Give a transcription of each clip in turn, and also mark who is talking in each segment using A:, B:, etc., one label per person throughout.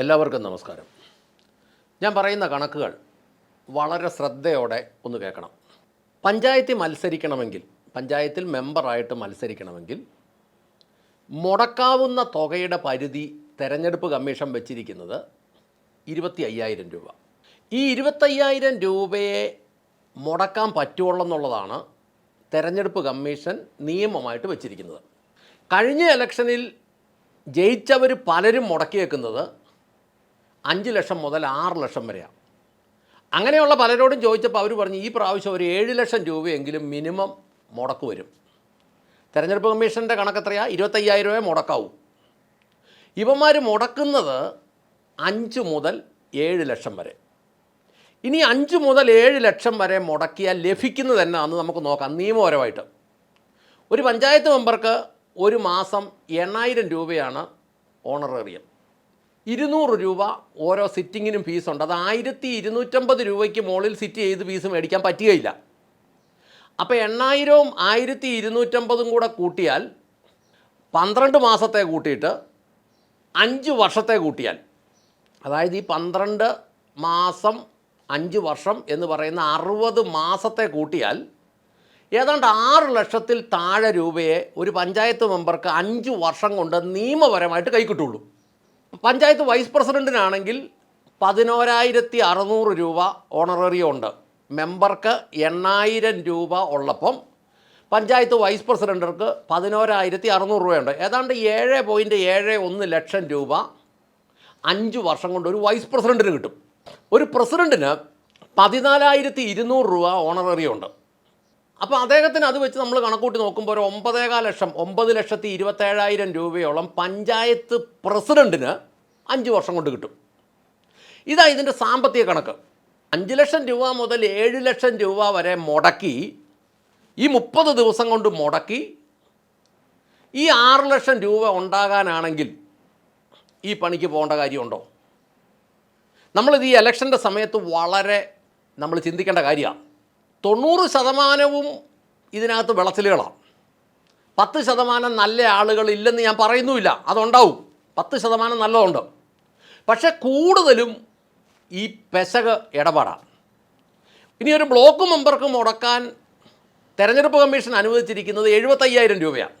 A: എല്ലാവർക്കും നമസ്കാരം. ഞാൻ പറയുന്ന കണക്കുകൾ വളരെ ശ്രദ്ധയോടെ ഒന്ന് കേൾക്കണം. പഞ്ചായത്തിൽ മത്സരിക്കണമെങ്കിൽ പഞ്ചായത്തിൽ മെമ്പറായിട്ട് മത്സരിക്കണമെങ്കിൽ മുടക്കാവുന്ന തുകയുടെ പരിധി തെരഞ്ഞെടുപ്പ് കമ്മീഷൻ വെച്ചിരിക്കുന്നത് ഇരുപത്തി അയ്യായിരം രൂപ. ഈ ഇരുപത്തയ്യായിരം രൂപയെ മുടക്കാൻ പറ്റുള്ളെന്നുള്ളതാണ് തെരഞ്ഞെടുപ്പ് കമ്മീഷൻ നിയമമായിട്ട് വെച്ചിരിക്കുന്നത്. കഴിഞ്ഞ ഇലക്ഷനിൽ ജയിച്ചവർ പലരും മുടക്കി മുടക്കിയേക്കുന്നത് അഞ്ച് ലക്ഷം മുതൽ ആറ് ലക്ഷം വരെയാണ് അങ്ങനെയുള്ള പലരോടും ചോദിച്ചപ്പോൾ അവർ പറഞ്ഞു ഈ പ്രാവശ്യം ഒരു ഏഴ് ലക്ഷം രൂപയെങ്കിലും മിനിമം മുടക്ക് വരും. തെരഞ്ഞെടുപ്പ് കമ്മീഷന്റെ കണക്കെത്രയാ ഇരുപത്തയ്യായിരം രൂപ മുടക്കാവും. ഇവന്മാർ മുടക്കുന്നത് അഞ്ച് മുതൽ ഏഴ് ലക്ഷം വരെ. ഇനി അഞ്ച് മുതൽ ഏഴ് ലക്ഷം വരെ മുടക്കിയാൽ ലഭിക്കുന്നത് എന്നാന്ന് നമുക്ക് നോക്കാം നിയമപരമായിട്ട്. ഒരു പഞ്ചായത്ത് മെമ്പർക്ക് ഒരു മാസം എണ്ണായിരം രൂപയാണ് ഓണറേറിയം. ഇരുന്നൂറ് രൂപ ഓരോ സിറ്റിങ്ങിനും ഫീസുണ്ട് അത് ആയിരത്തി ഇരുന്നൂറ്റമ്പത് രൂപയ്ക്ക് മുകളിൽ സിറ്റ് ചെയ്ത് ഫീസ് മേടിക്കാൻ പറ്റുകയില്ല. അപ്പോൾ എണ്ണായിരവും ആയിരത്തി ഇരുന്നൂറ്റമ്പതും കൂടെ കൂട്ടിയാൽ പന്ത്രണ്ട് മാസത്തെ കൂട്ടിയിട്ട് അഞ്ച് വർഷത്തെ കൂട്ടിയാൽ. അതായത് ഈ പന്ത്രണ്ട് മാസം അഞ്ച് വർഷം എന്ന് പറയുന്ന അറുപത് മാസത്തെ കൂട്ടിയാൽ ഏതാണ്ട് ആറ് ലക്ഷത്തിൽ താഴെ രൂപയെ ഒരു പഞ്ചായത്ത് മെമ്പർക്ക് അഞ്ച് വർഷം കൊണ്ട് നിയമപരമായിട്ട് കൈക്കിട്ടുള്ളൂ പഞ്ചായത്ത് വൈസ് പ്രസിഡന്റിനാണെങ്കിൽ പതിനോരായിരത്തി അറുന്നൂറ് രൂപ ഓണററി ഉണ്ട്. മെമ്പർക്ക് എണ്ണായിരം രൂപ ഉള്ളപ്പം പഞ്ചായത്ത് വൈസ് പ്രസിഡന്റർക്ക് പതിനോരായിരത്തി അറുന്നൂറ് രൂപയുണ്ട്. ഏതാണ്ട് ഏഴ് പോയിന്റ് ഏഴ് ഒന്ന് ലക്ഷം രൂപ അഞ്ച് വർഷം കൊണ്ട് ഒരു വൈസ് പ്രസിഡന്റിന് കിട്ടും. ഒരു പ്രസിഡന്റിന് പതിനാലായിരത്തി ഇരുന്നൂറ് രൂപ ഓണററി ഉണ്ട്. അപ്പോൾ അദ്ദേഹത്തിന് അത് വെച്ച് നമ്മൾ കണക്കൂട്ടി നോക്കുമ്പോൾ ഒരു ഒമ്പതേകാൽ ലക്ഷം ഒമ്പത് ലക്ഷത്തി ഇരുപത്തേഴായിരം രൂപയോളം പഞ്ചായത്ത് പ്രസിഡന്റിന് അഞ്ച് വർഷം കൊണ്ട് കിട്ടും. ഇതാ ഇതിന്റെ സാമ്പത്തിക കണക്ക്. അഞ്ച് ലക്ഷം രൂപ മുതൽ ഏഴ് ലക്ഷം രൂപ വരെ മുടക്കി ഈ മുപ്പത് ദിവസം കൊണ്ട് മുടക്കി ഈ ആറ് ലക്ഷം രൂപ ഉണ്ടാകാനാണെങ്കിൽ ഈ പണിക്ക് പോകേണ്ട കാര്യമുണ്ടോ? നമ്മളിത് ഈ ഇലക്ഷന്റെ സമയത്ത് വളരെ നമ്മൾ ചിന്തിക്കേണ്ട കാര്യമാണ് തൊണ്ണൂറ് ശതമാനവും ഇതിനകത്ത് വിളച്ചിലുകളാണ് പത്ത് ശതമാനം നല്ല ആളുകൾ ഇല്ലെന്ന് ഞാൻ പറയുന്നുമില്ല. അതുണ്ടാവും. പത്ത് ശതമാനം നല്ലതുണ്ട്. പക്ഷേ കൂടുതലും ഈ പെശക് ഇടപാടാണ്. ഇനി ഒരു ബ്ലോക്ക് മെമ്പർക്ക് മുടക്കാൻ തെരഞ്ഞെടുപ്പ് കമ്മീഷൻ അനുവദിച്ചിരിക്കുന്നത് എഴുപത്തയ്യായിരം രൂപയാണ്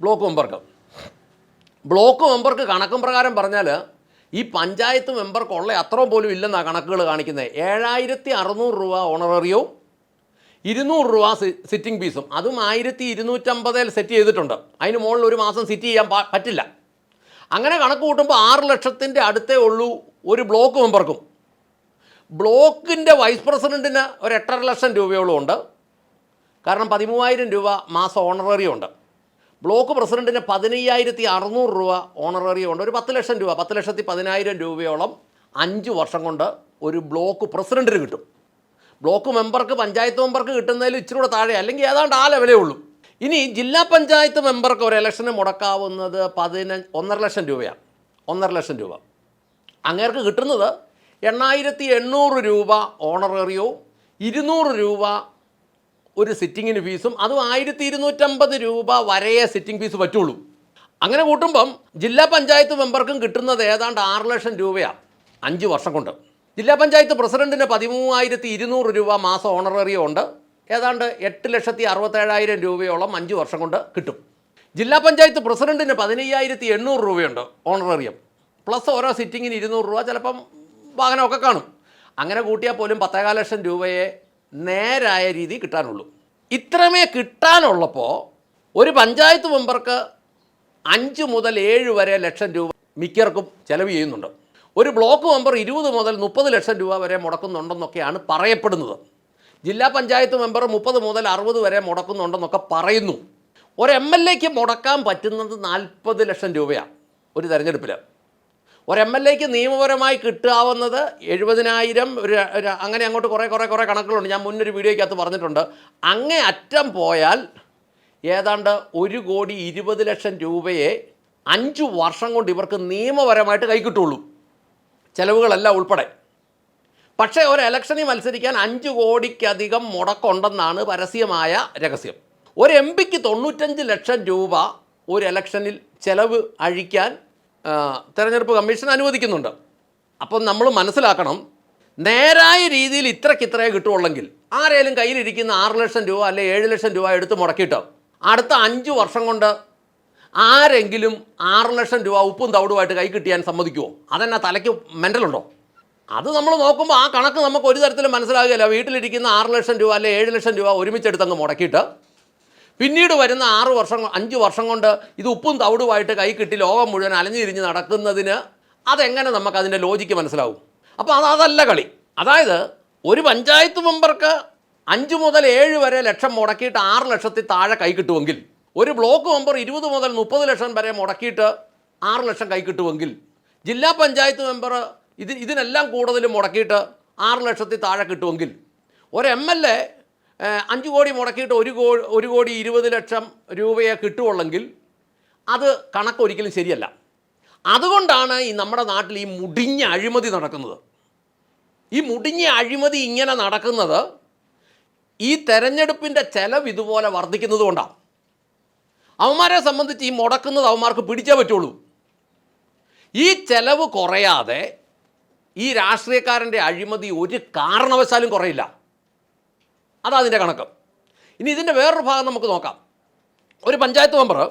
A: ബ്ലോക്ക് മെമ്പർക്ക്. ബ്ലോക്ക് മെമ്പർക്ക് കണക്കും പ്രകാരം പറഞ്ഞാൽ ഈ പഞ്ചായത്ത് മെമ്പർക്കുള്ള അത്ര പോലും ഇല്ലെന്നാണ് കണക്കുകൾ കാണിക്കുന്നത്. ഏഴായിരത്തി അറുന്നൂറ് രൂപ ഓണററിയവും ഇരുന്നൂറ് രൂപ സിറ്റിംഗ് ഫീസും അതും ആയിരത്തി ഇരുന്നൂറ്റമ്പതിൽ സെറ്റ് ചെയ്തിട്ടുണ്ട്. അതിന് മുകളിൽ ഒരു മാസം സിറ്റ് ചെയ്യാൻ പറ്റില്ല. അങ്ങനെ കണക്ക് കൂട്ടുമ്പോൾ ആറ് ലക്ഷത്തിന്റെ അടുത്തേ ഉള്ളൂ ഒരു ബ്ലോക്ക് മെമ്പർക്കും. ബ്ലോക്കിന്റെ വൈസ് പ്രസിഡന്റിന് ഒരു എട്ടര ലക്ഷം രൂപയോളം ഉണ്ട്. കാരണം പതിമൂവായിരം രൂപ മാസം ഓണററി ഉണ്ട്. ബ്ലോക്ക് പ്രസിഡന്റിന് പതിനയ്യായിരത്തി അറുന്നൂറ് രൂപ ഓണററി ഉണ്ട്. ഒരു പത്ത് ലക്ഷം രൂപ പത്ത് ലക്ഷത്തി പതിനായിരം രൂപയോളം അഞ്ച് വർഷം കൊണ്ട് ഒരു ബ്ലോക്ക് പ്രസിഡന്റിന് കിട്ടും. ബ്ലോക്ക് മെമ്പർക്ക് പഞ്ചായത്ത് മെമ്പർക്ക് കിട്ടുന്നതിൽ ഇച്ചിരി കൂടെ താഴെ അല്ലെങ്കിൽ ഏതാണ്ട് ആ ലെവലേ ഉള്ളൂ. ഇനി ജില്ലാ പഞ്ചായത്ത് മെമ്പർക്ക് ഒരു ഇലക്ഷന് മുടക്കാവുന്നത് പതിനഞ്ച് ഒന്നര ലക്ഷം രൂപയാണ്. ഒന്നര ലക്ഷം രൂപ. അങ്ങേർക്ക് കിട്ടുന്നത് എണ്ണായിരത്തി എണ്ണൂറ് രൂപ ഓണറേറിയോ ഇരുന്നൂറ് രൂപ ഒരു സിറ്റിങ്ങിന് ഫീസും അതും ആയിരത്തി ഇരുന്നൂറ്റമ്പത് രൂപ വരെയേ സിറ്റിംഗ് ഫീസ് പറ്റുള്ളൂ. അങ്ങനെ കൂട്ടുമ്പം ജില്ലാ പഞ്ചായത്ത് മെമ്പർക്കും കിട്ടുന്നത് ഏതാണ്ട് ആറ് ലക്ഷം രൂപയാണ് അഞ്ച് വർഷം കൊണ്ട്. ജില്ലാ പഞ്ചായത്ത് പ്രസിഡന്റിന് പതിമൂവായിരത്തി ഇരുന്നൂറ് രൂപ മാസം ഓണററിയം ഉണ്ട്. ഏതാണ്ട് എട്ട് ലക്ഷത്തി അറുപത്തേഴായിരം രൂപയോളം അഞ്ച് വർഷം കൊണ്ട് കിട്ടും. ജില്ലാ പഞ്ചായത്ത് പ്രസിഡന്റിന് പതിനയ്യായിരത്തി എണ്ണൂറ് രൂപയുണ്ട് ഓണറേറിയം. പ്ലസ് ഓരോ സിറ്റിങ്ങിന് ഇരുന്നൂറ് രൂപ ചിലപ്പം വാഹനമൊക്കെ കാണും. അങ്ങനെ കൂട്ടിയാൽ പോലും പത്തേകാൽ ലക്ഷം രൂപയെ നേരായ രീതി കിട്ടാനുള്ളൂ. ഇത്രമേ കിട്ടാനുള്ളപ്പോൾ ഒരു പഞ്ചായത്ത് മെമ്പർക്ക് അഞ്ച് മുതൽ ഏഴ് വരെ ലക്ഷം രൂപ മിക്കർക്കും ചിലവ് ചെയ്യുന്നുണ്ട്. ഒരു ബ്ലോക്ക് മെമ്പർ ഇരുപത് മുതൽ മുപ്പത് ലക്ഷം രൂപ വരെ മുടക്കുന്നുണ്ടെന്നൊക്കെയാണ് പറയപ്പെടുന്നത്. ജില്ലാ പഞ്ചായത്ത് മെമ്പർ മുപ്പത് മുതൽ അറുപത് വരെ മുടക്കുന്നുണ്ടെന്നൊക്കെ പറയുന്നു. ഒരു എം എൽ എക്ക് മുടക്കാൻ പറ്റുന്നത് നാൽപ്പത് ലക്ഷം രൂപയാണ് ഒരു തെരഞ്ഞെടുപ്പിൽ ഒരു എം എൽ എക്ക് നിയമപരമായി കിട്ടാവുന്നത് എഴുപതിനായിരം ഒരു അങ്ങനെ അങ്ങോട്ട് കുറേ കുറേ കുറേ കണക്കുകളുണ്ട്. ഞാൻ മുന്നൊരു വീഡിയോയ്ക്കകത്ത് പറഞ്ഞിട്ടുണ്ട്. അങ്ങേ അറ്റം പോയാൽ ഏതാണ്ട് ഒരു കോടി ഇരുപത് ലക്ഷം രൂപയെ അഞ്ച് വർഷം കൊണ്ട് ഇവർക്ക് നിയമപരമായിട്ട് കൈക്കിട്ടുള്ളൂ ചെലവുകളെല്ലാം ഉൾപ്പെടെ. പക്ഷേ ഒരു ഇലക്ഷനിൽ മത്സരിക്കാൻ അഞ്ച് കോടിക്കധികം മുടക്കുണ്ടെന്നാണ് പരസ്യമായ രഹസ്യം. ഒരു എം പിക്ക് തൊണ്ണൂറ്റഞ്ച് ലക്ഷം രൂപ ഒരു ഇലക്ഷനിൽ ചെലവ് അഴിക്കാൻ തിരഞ്ഞെടുപ്പ് കമ്മീഷൻ അനുവദിക്കുന്നുണ്ട്. അപ്പം നമ്മൾ മനസ്സിലാക്കണം നേരായ രീതിയിൽ ഇത്രയ്ക്ക് ഇത്രയേ കിട്ടുള്ളെങ്കിൽ ആരേലും കയ്യിലിരിക്കുന്ന ആറ് ലക്ഷം രൂപ അല്ലെ ഏഴ് ലക്ഷം രൂപ എടുത്ത് മുടക്കിയിട്ട് അടുത്ത അഞ്ച് വർഷം കൊണ്ട് ആരെങ്കിലും ആറ് ലക്ഷം രൂപ ഉപ്പും തവിടുമായിട്ട് കൈ കിട്ടിയാൻ സമ്മതിക്കുമോ അതെന്നാ തലയ്ക്ക് മെന്റലുണ്ടോ അത് നമ്മൾ നോക്കുമ്പോൾ ആ കണക്ക് നമുക്ക് ഒരു തരത്തിലും മനസ്സിലാകുകയില്ല വീട്ടിലിരിക്കുന്ന ആറ് ലക്ഷം രൂപ അല്ലെ ഏഴ് ലക്ഷം രൂപ ഒരുമിച്ചെടുത്തങ്ങ് മുടക്കിയിട്ട് പിന്നീട് വരുന്ന ആറ് വർഷം അഞ്ച് വർഷം കൊണ്ട് ഇത് ഉപ്പും തവിടുമായിട്ട് കൈ കിട്ടി ലോകം മുഴുവൻ അലഞ്ഞു തിരിഞ്ഞ് നടക്കുന്നതിന് അതെങ്ങനെ നമുക്ക് അതിന്റെ ലോജിക്ക് മനസ്സിലാവും? അപ്പോൾ അത് അതല്ല കളി. അതായത് ഒരു പഞ്ചായത്ത് മെമ്പർക്ക് അഞ്ച് മുതൽ ഏഴ് വരെ ലക്ഷം മുടക്കിയിട്ട് ആറ് ലക്ഷത്തിൽ താഴെ കൈ കിട്ടുമെങ്കിൽ ഒരു ബ്ലോക്ക് മെമ്പർ ഇരുപത് മുതൽ മുപ്പത് ലക്ഷം വരെ മുടക്കിയിട്ട് ആറ് ലക്ഷം കൈ കിട്ടുമെങ്കിൽ ജില്ലാ പഞ്ചായത്ത് മെമ്പർ ഇത് ഇതിനെല്ലാം കൂടുതൽ മുടക്കിയിട്ട് ആറ് ലക്ഷത്തിൽ താഴെ കിട്ടുമെങ്കിൽ ഒരു എം എൽ എ അഞ്ച് കോടി മുടക്കിയിട്ട് ഒരു കോ ഒരു കോടി ഇരുപത് ലക്ഷം രൂപയെ കിട്ടുകയുള്ളെങ്കിൽ അത് കണക്കൊരിക്കലും ശരിയല്ല. അതുകൊണ്ടാണ് ഈ നമ്മുടെ നാട്ടിൽ ഈ മുടിഞ്ഞ അഴിമതി നടക്കുന്നത്. ഈ മുടിഞ്ഞ അഴിമതി ഇങ്ങനെ നടക്കുന്നത് ഈ തെരഞ്ഞെടുപ്പിന്റെ ചെലവ് ഇതുപോലെ വർദ്ധിക്കുന്നത് കൊണ്ടാണ് അവന്മാരെ സംബന്ധിച്ച് ഈ മുടക്കുന്നത് അവന്മാർക്ക് പിടിച്ചേ പറ്റുള്ളൂ. ഈ ചെലവ് കുറയാതെ ഈ രാഷ്ട്രീയക്കാരന്റെ അഴിമതി ഒരു കാരണവശാലും കുറയില്ല. അതാ അതിന്റെ കണക്ക്. ഇനി ഇതിന്റെ വേറൊരു ഭാഗം നമുക്ക് നോക്കാം. ഒരു പഞ്ചായത്ത് മെമ്പർ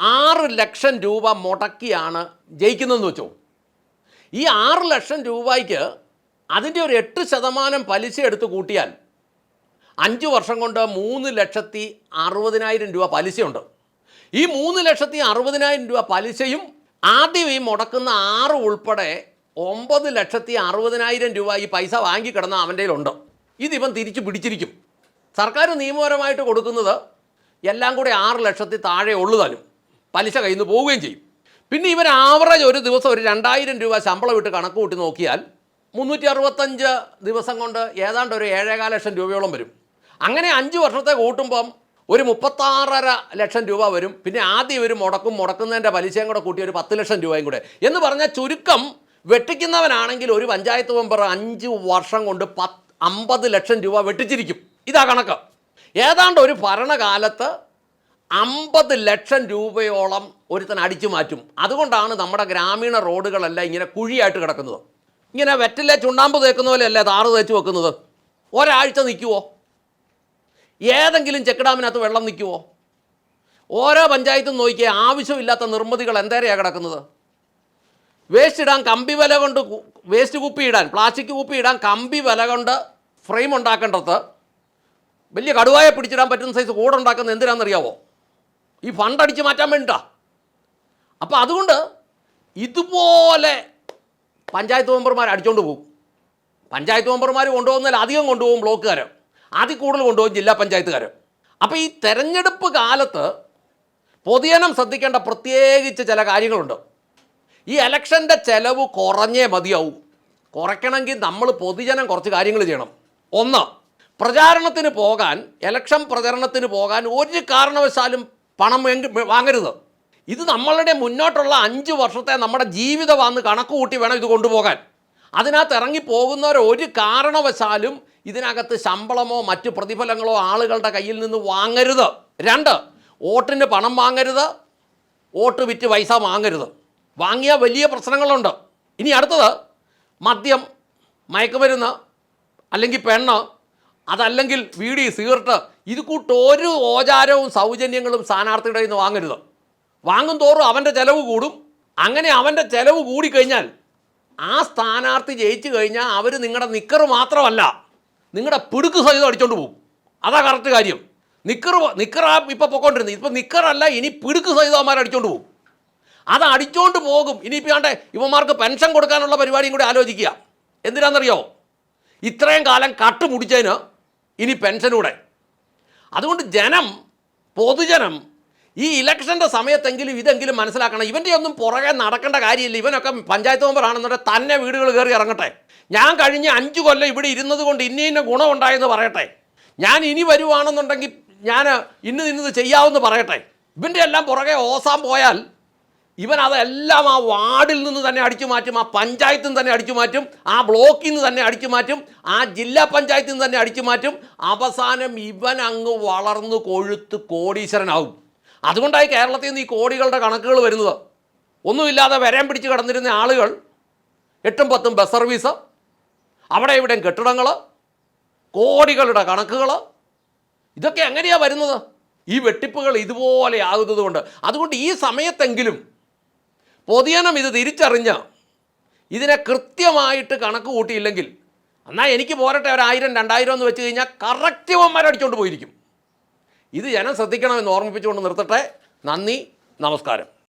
A: ആറ് ലക്ഷം രൂപ മുടക്കിയാണ് ജയിക്കുന്നതെന്ന് വെച്ചോ. ഈ ആറ് ലക്ഷം രൂപയ്ക്ക് അതിന്റെ ഒരു എട്ട് ശതമാനം പലിശ എടുത്ത് കൂട്ടിയാൽ അഞ്ച് വർഷം കൊണ്ട് മൂന്ന് ലക്ഷത്തി അറുപതിനായിരം രൂപ പലിശയുണ്ട്. ഈ മൂന്ന് ലക്ഷത്തി അറുപതിനായിരം രൂപ പലിശയും ആദ്യം ഈ മുടക്കുന്ന ആറ് ഉൾപ്പെടെ ഒമ്പത് ലക്ഷത്തി അറുപതിനായിരം രൂപ ഈ പൈസ വാങ്ങിക്കിടന്ന അവന്റെ കയ്യിലുണ്ട്. ഇതിവൻ തിരിച്ചു പിടിച്ചിരിക്കും. സർക്കാർ നിയമപരമായിട്ട് കൊടുക്കുന്നത് എല്ലാം കൂടി ആറ് ലക്ഷത്തി താഴെ ഉള്ളതാലും പലിശ കയ്യിൽ നിന്ന് പോവുകയും ചെയ്യും. പിന്നെ ഇവർ ആവറേജ് ഒരു ദിവസം ഒരു രണ്ടായിരം രൂപ ശമ്പളം ഇട്ട് കണക്ക് കൂട്ടി നോക്കിയാൽ മുന്നൂറ്റി അറുപത്തഞ്ച് ദിവസം കൊണ്ട് ഏതാണ്ട് ഒരു ഏഴേകാല ലക്ഷം രൂപയോളം വരും. അങ്ങനെ അഞ്ച് വർഷത്തെ കൂട്ടുമ്പം ഒരു മുപ്പത്താറര ലക്ഷം രൂപ വരും. പിന്നെ ആദ്യം ഒരു മുടക്കും മുടക്കുന്നതിന്റെ പലിശയും കൂടെ കൂട്ടി ഒരു പത്ത് ലക്ഷം രൂപയും കൂടെ. എന്ന് പറഞ്ഞാൽ ചുരുക്കം വെട്ടിക്കുന്നവനാണെങ്കിൽ ഒരു പഞ്ചായത്ത് മെമ്പർ അഞ്ച് വർഷം കൊണ്ട് പത്ത് അമ്പത് ലക്ഷം രൂപ വെട്ടിച്ചിരിക്കും. ഇതാ കണക്ക്. ഏതാണ്ട് ഒരു ഭരണകാലത്ത് അമ്പത് ലക്ഷം രൂപയോളം ഒരുത്തൻ അടിച്ചു മാറ്റും. അതുകൊണ്ടാണ് നമ്മുടെ ഗ്രാമീണ റോഡുകളെല്ലാം ഇങ്ങനെ കുഴിയായിട്ട് കിടക്കുന്നത്. ഇങ്ങനെ വെറ്റിലെ ചുണ്ണാമ്പ് തേക്കുന്ന പോലെയല്ലേ താറ് തേച്ച് വെക്കുന്നത്? ഒരാഴ്ച നിൽക്കുവോ? ഏതെങ്കിലും ചെക്ക് ഡാമിനകത്ത് വെള്ളം നിൽക്കുമോ ഓരോ പഞ്ചായത്തും നോക്കിയാൽ ആവശ്യമില്ലാത്ത നിർമ്മിതികൾ എന്തേരെയാണ് കിടക്കുന്നത്? വേസ്റ്റ് ഇടാൻ കമ്പി വില കൊണ്ട് വേസ്റ്റ് കുപ്പി ഇടാൻ പ്ലാസ്റ്റിക് കുപ്പി ഇടാൻ കമ്പി വില കൊണ്ട് ഫ്രെയിം ഉണ്ടാക്കേണ്ടത് വലിയ കടുവായ പിടിച്ചിടാൻ പറ്റുന്ന സൈസ് കൂടെ ഉണ്ടാക്കുന്നത് എന്തിനാണെന്നറിയാവോ? ഈ ഫണ്ട് അടിച്ച് മാറ്റാൻ വേണ്ടിയിട്ടാണ് അപ്പോൾ അതുകൊണ്ട് ഇതുപോലെ പഞ്ചായത്ത് മെമ്പർമാർ അടിച്ചുകൊണ്ട് പോകും. പഞ്ചായത്ത് മെമ്പർമാർ കൊണ്ടുപോകുന്നതിൽ അധികം കൊണ്ടുപോകും ബ്ലോക്കുകാർ അതിൽ കൂടുതൽ കൊണ്ടുപോകും ജില്ലാ പഞ്ചായത്തുകാർ അപ്പോൾ ഈ തെരഞ്ഞെടുപ്പ് കാലത്ത് പൊതുജനം ശ്രദ്ധിക്കേണ്ട പ്രത്യേകിച്ച് ചില കാര്യങ്ങളുണ്ട്. ഈ ഇലക്ഷന്റെ ചെലവ് കുറഞ്ഞേ മതിയാവും. കുറയ്ക്കണമെങ്കിൽ നമ്മൾ പൊതുജനം കുറച്ച് കാര്യങ്ങൾ ചെയ്യണം. ഒന്ന് പ്രചാരണത്തിന് പോകാൻ ഇലക്ഷൻ പ്രചരണത്തിന് പോകാൻ ഒരു കാരണവശാലും പണം വാങ്ങരുത്. ഇത് നമ്മളുടെ മുന്നോട്ടുള്ള അഞ്ച് വർഷത്തെ നമ്മുടെ ജീവിതമാണെന്ന് കണക്ക് കൂട്ടി വേണം ഇത് കൊണ്ടുപോകാൻ. അതിനകത്ത് ഇറങ്ങി പോകുന്നവർ ഒരു കാരണവശാലും ഇതിനകത്ത് ശമ്പളമോ മറ്റു പ്രതിഫലങ്ങളോ ആളുകളുടെ കയ്യിൽ നിന്ന് വാങ്ങരുത്. രണ്ട് വോട്ടിന് പണം വാങ്ങരുത്. വോട്ട് വിറ്റ് പൈസ വാങ്ങരുത്. വാങ്ങിയ വലിയ പ്രശ്നങ്ങളുണ്ട്. ഇനി അടുത്തത് മദ്യം മയക്കുമരുന്ന് അല്ലെങ്കിൽ പെണ്ണ് അതല്ലെങ്കിൽ വീടി സിഗരറ്റ് ഇത് കൂട്ട് ഒരു ഓചാരവും സൗജന്യങ്ങളും സ്ഥാനാർത്ഥിയുടെ നിന്ന് വാങ്ങരുത്. വാങ്ങും തോറും അവന്റെ ചിലവ് കൂടും. അങ്ങനെ അവന്റെ ചിലവ് കൂടിക്കഴിഞ്ഞാൽ ആ സ്ഥാനാർത്ഥി ജയിച്ചു കഴിഞ്ഞാൽ അവർ നിങ്ങളുടെ നിക്കർ മാത്രമല്ല. നിങ്ങളുടെ പിടുക്ക് സഹിതം അടിച്ചോണ്ട് പോകും. അതാ കറക്റ്റ് കാര്യം. നിക്കർ നിക്കറാ ഇപ്പോൾ പൊക്കോണ്ടിരുന്നത് ഇപ്പം നിക്കറല്ല ഇനി പിടുക്ക് സഹിതം അവന്മാർ അടിച്ചോണ്ട് പോകും. അത് അടിച്ചോണ്ട് പോകും. ഇനിയിപ്പോൾ ആണ്ടെ ഇവന്മാർക്ക് പെൻഷൻ കൊടുക്കാനുള്ള പരിപാടിയും കൂടി ആലോചിക്കുക. എന്തിനാണെന്നറിയോ ഇത്രയും കാലം കട്ട് മുടിച്ചതിന് ഇനി പെൻഷനൂടെ. അതുകൊണ്ട് ജനം പൊതുജനം ഈ ഇലക്ഷന്റെ സമയത്തെങ്കിലും ഇതെങ്കിലും മനസ്സിലാക്കണം. ഇവന്റെ ഒന്നും പുറകെ നടക്കേണ്ട കാര്യമില്ല. ഇവനൊക്കെ പഞ്ചായത്ത് മെമ്പറാണെന്നുണ്ടെങ്കിൽ തന്നെ വീടുകൾ കയറി ഇറങ്ങട്ടെ. ഞാൻ കഴിഞ്ഞ അഞ്ച് കൊല്ലം ഇവിടെ ഇരുന്നത് കൊണ്ട് ഇന്ന ഇന്ന ഗുണമുണ്ടായെന്ന് പറയട്ടെ. ഞാൻ ഇനി വരുവാണെന്നുണ്ടെങ്കിൽ ഞാൻ ഇന്ന് ഇന്നത് ചെയ്യാമെന്ന് പറയട്ടെ. ഇവന്റെ എല്ലാം പുറകെ ഓസാൻ പോയാൽ ഇവൻ അതെല്ലാം ആ വാർഡിൽ നിന്ന് തന്നെ അടിച്ചു മാറ്റും ആ പഞ്ചായത്തിൽ നിന്ന് തന്നെ അടിച്ചു മാറ്റും ആ ബ്ലോക്കിൽ നിന്ന് തന്നെ അടിച്ചു മാറ്റും ആ ജില്ലാ പഞ്ചായത്തിൽ നിന്ന് തന്നെ അടിച്ചു മാറ്റും. അവസാനം ഇവൻ അങ്ങ് വളർന്ന് കൊഴുത്ത് കോടീശ്വരനാവും അതുകൊണ്ടായി കേരളത്തിൽ നിന്ന് ഈ കോടികളുടെ കണക്കുകൾ വരുന്നത്. ഒന്നുമില്ലാതെ വരാൻ പിടിച്ച് കിടന്നിരുന്ന ആളുകൾ എട്ടും പത്തും ബസ് സർവീസ് അവിടെ ഇവിടെയും കെട്ടിടങ്ങൾ കോടികളുടെ കണക്കുകൾ ഇതൊക്കെ എങ്ങനെയാണ് വരുന്നത്? ഈ വെട്ടിപ്പുകൾ ഇതുപോലെ ആകുന്നത് കൊണ്ട്. അതുകൊണ്ട് ഈ സമയത്തെങ്കിലും പൊതുജനം ഇത് തിരിച്ചറിഞ്ഞ് ഇതിനെ കൃത്യമായിട്ട് കണക്ക് കൂട്ടിയില്ലെങ്കിൽ എന്നാൽ എനിക്ക് പോരട്ടെ ഒരു ആയിരം രണ്ടായിരം എന്ന് വെച്ച് കഴിഞ്ഞാൽ കറക്റ്റ് അടിച്ചുകൊണ്ട് പോയിരിക്കും. ഇത് ജനം ശ്രദ്ധിക്കണമെന്ന് ഓർമ്മിപ്പിച്ചുകൊണ്ട് നിർത്തട്ടെ. നന്ദി നമസ്കാരം.